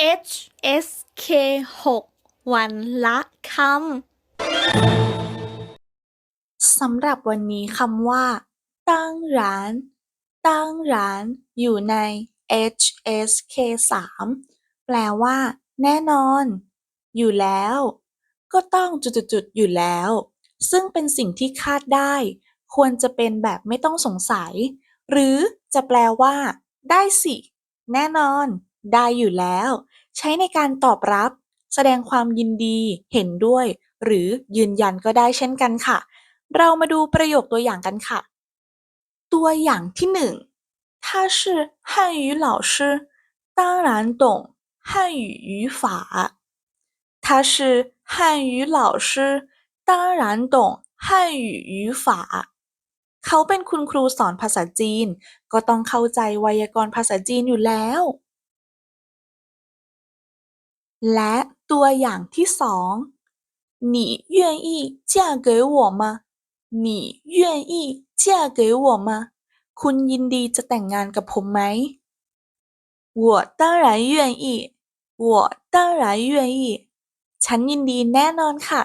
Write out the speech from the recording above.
H S K 6วันละคำสำหรับวันนี้คำว่า ตั้งร้าน ตั้งร้านอยู่ใน H S K 3แปลว่า แน่นอน อยู่แล้ว ก็ต้องจุดๆอยู่แล้ว ซึ่งเป็นสิ่งที่คาดได้ ควรจะเป็นแบบไม่ต้องสงสัย หรือจะแปลว่า ได้สิ แน่นอน ได้อยู่แล้ว ใช้ในการตอบรับ แสดงความยินดี เห็นด้วย หรือยืนยันก็ได้เช่นกันค่ะ เรามาดูประโยคตัวอย่างกันค่ะ ตัวอย่างที่หนึ่ง他是汉语老师当然懂汉语语法他是汉语老师当然懂汉语语法เขาเป็นคุณครูสอนภาษาจีน ก็ต้องเข้าใจไวยากรณ์ภาษาจีนอยู่แล้ว และตัวอย่างที่สอง你愿意嫁给我吗你愿意嫁给我吗คุณยินดีจะแต่งงานกับผมไหม我当然愿意我当然愿意ฉันยินดีแน่นอนค่ะ